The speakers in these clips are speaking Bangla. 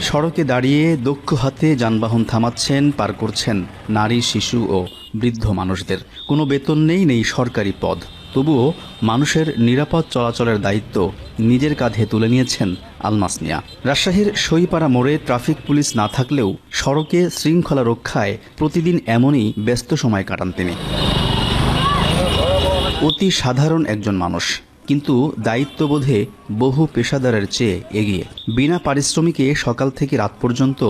সড়কে দাঁড়িয়ে দক্ষ হাতে যানবাহন থামাচ্ছেন, পার করছেন নারী, শিশু ও বৃদ্ধ মানুষদের। কোনো বেতন নেই নেই সরকারি পদ। তবুও মানুষের নিরাপদ চলাচলের দায়িত্ব নিজের কাঁধে তুলে নিয়েছেন আলমাস মিয়া। রাজশাহীর সইপাড়া মোড়ে ট্রাফিক পুলিশ না থাকলেও সড়কে শৃঙ্খলা রক্ষায় প্রতিদিন এমনই ব্যস্ত সময় কাটান তিনি। অতি সাধারণ একজন মানুষ। কিন্তু দায়িত্ববোধে বহু পেশাদারের চেয়ে এগিয়ে। বিনা পারিশ্রমিকে সকাল থেকে রাত পর্যন্ত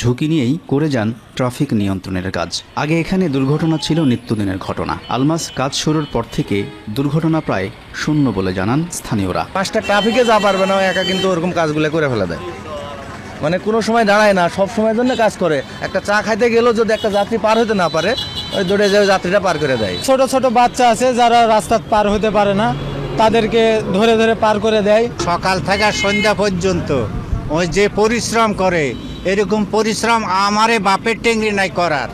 ঝুঁকি নিয়েই করে যান ট্রাফিক নিয়ন্ত্রণের কাজ। আগে এখানে দুর্ঘটনা ছিল নিত্যদিনের ঘটনা। আলমাস কাজ শুরুর পর থেকে দুর্ঘটনা প্রায় শূন্য বলে জানান স্থানীয়রা। পাঁচটা ট্রাফিকে যা পারবে না ও একা কিন্তু ওরকম কাজগুলো করে ফেলে দেয়। মানে কোনো সময় দাঁড়ায় না সব সময়ের জন্য কাজ করে। একটা চা খাইতে গেলেও যদি একটা যাত্রী পার হতে না পারে ওই দৌড়ে যে যাত্রীটা পার করে দেয়। ছোট ছোট বাচ্চা আছে যারা রাস্তা পার হতে পারে না তাদেরকে ধরে ধরে পার করে দেয়। সকাল থেকে সন্ধ্যা পর্যন্ত ওই যে পরিশ্রম করে এরকম পরিশ্রম আমারে বাপের টেঙ্গি নাই করার।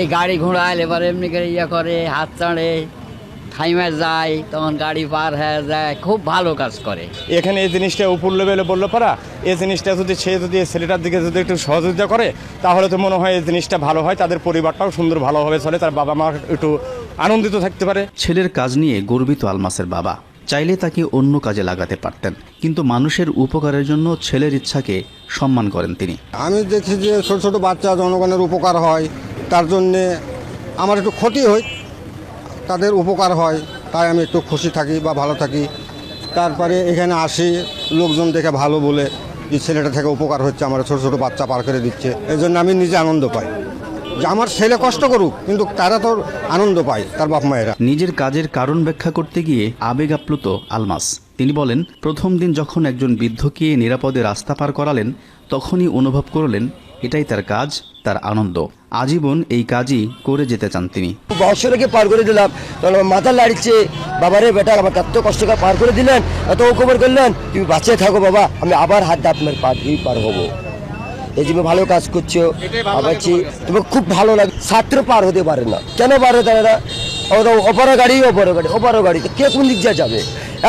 এই গাড়ি ঘোড়ায় এবার এমনি করে ইয়ে করে হাত চাড়ে থাইমে যায় তখন গাড়ি পার হয়ে যায় খুব ভালো কাজ করে। এখানে এই জিনিসটা উপর লেভেলে বলল পারা এই জিনিসটা যদি সে যদি ছেলেটার দিকে যদি একটু সহযোগিতা করে তাহলে তো মনে হয় এই জিনিসটা ভালো হয় তাদের পরিবারটাও সুন্দর ভালোভাবে চলে তার বাবা মা একটু আনন্দিত থাকতে পারে। ছেলের কাজ নিয়ে গর্বিত আলমাসের বাবা। চাইলে তাকে অন্য কাজে লাগাতে পারতেন। কিন্তু মানুষের উপকারের জন্য ছেলের ইচ্ছাকে সম্মান করেন তিনি। আমি দেখি যে ছোট ছোট বাচ্চা জনগণের উপকার হয়, তার জন্যে আমার একটু ক্ষতি হয়, তাদের উপকার হয়, তাই আমি একটু খুশি থাকি বা ভালো থাকি। তারপরে এখানে আসি, লোকজন দেখে ভালো বলে যে ছেলেটা থেকে উপকার হচ্ছে, আমার ছোট ছোট বাচ্চা পার করে দিচ্ছে। এই আমি নিজে আনন্দ পাই। যে আমার ছেলে কষ্ট করুক কিন্তু তারা তো আনন্দ পায় তার বাপ মায়েরা। নিজের কাজের কারণ ব্যাখ্যা করতে গিয়ে আবেগ আপ্লুত আলমাস। তিনি বলেন প্রথম দিন যখন একজন বৃদ্ধকে নিরাপদে রাস্তা পার করালেন তখনই অনুভব করলেন এটাই তার কাজ তার আনন্দ। আজীবন এই কাজই করে যেতে চান তিনি। বৎসরকে পার করে দিলাম তখন আমার মাথা লাড়ছে বাবারে বেটা আমার এত কষ্ট করে পার করে দিলেন এত খবর করলেন তুমি বাঁচিয়ে থাকো বাবা আমি আবার হাত দিয়ে আপনার পা দিয়ে পার হব। এই যে ভালো কাজ করছ। আবারছি তুমি খুব ভালো লাগে। ছাত্র পার হতে পারে না। কেন পার হতে পারে না? অপর গাড়ি অপর গাড়ি অপর গাড়ি। তো কে কোন দিক দিয়ে যাবে?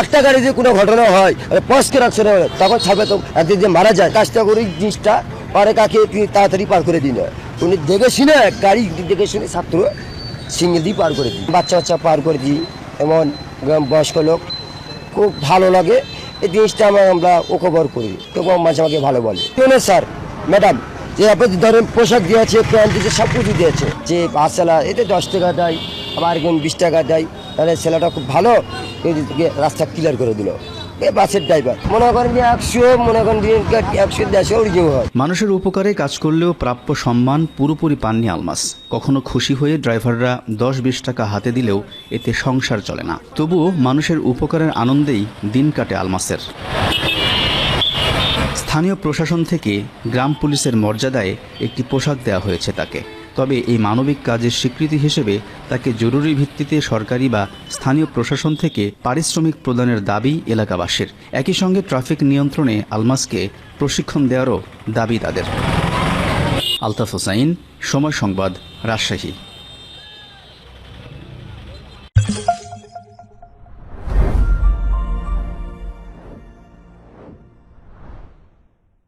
একটা গাড়ি যে কোনো ঘটনা হয় পস্কে রাখছে না তখন ছাপে তো একদিন যে মারা যায় কাজটা করে জিনিসটা পারে কাকে তিনি তাড়াতাড়ি পার করে দিন। উনি দেখে শুনে গাড়ি দেখে শুনে ছাত্র সিঙ্গেল দিয়ে পার করে দিই বাচ্চা বাচ্চা পার করে দিই এমন বয়স্ক লোক খুব ভালো লাগে। এই জিনিসটা আমরা আমরা ওকবর করি। তবু মাঝে মাঝে ভালো বলে। কেন স্যার ম্যাডাম, যে আপনি ধরেন পোশাক দিয়েছে, প্যান্ট দিয়েছে, সব কিছু দিয়েছে। যে চালা এতে দশ টাকা দেয়, আবার একজন বিশ টাকা দেয়, তাহলে ছেলেটা খুব ভালো রাস্তা ক্লিয়ার করে দিল। বাসের ড্রাইভার মনে করেন যে একশো, মনে করেন একশো দেড়শো ওরকম হয়। মানুষের উপকারে কাজ করলেও প্রাপ্য সম্মান পুরোপুরি পাননি আলমাস। কখনো খুশি হয়ে ড্রাইভাররা দশ বিশ টাকা হাতে দিলেও এতে সংসার চলে না। তবুও মানুষের উপকারের আনন্দেই দিন কাটে আলমাসের। স্থানীয় প্রশাসন থেকে গ্রাম পুলিশের মর্যাদায় একটি পোশাক দেওয়া হয়েছে তাকে। তবে এই মানবিক কাজের স্বীকৃতি হিসেবে তাকে জরুরি ভিত্তিতে সরকারি বা স্থানীয় প্রশাসন থেকে পারিশ্রমিক প্রদানের দাবি এলাকাবাসীর। একই সঙ্গে ট্রাফিক নিয়ন্ত্রণে আলমাসকে প্রশিক্ষণ দেওয়ারও দাবি তাদের। আলতাফ হোসাইন, সময় সংবাদ, রাজশাহী।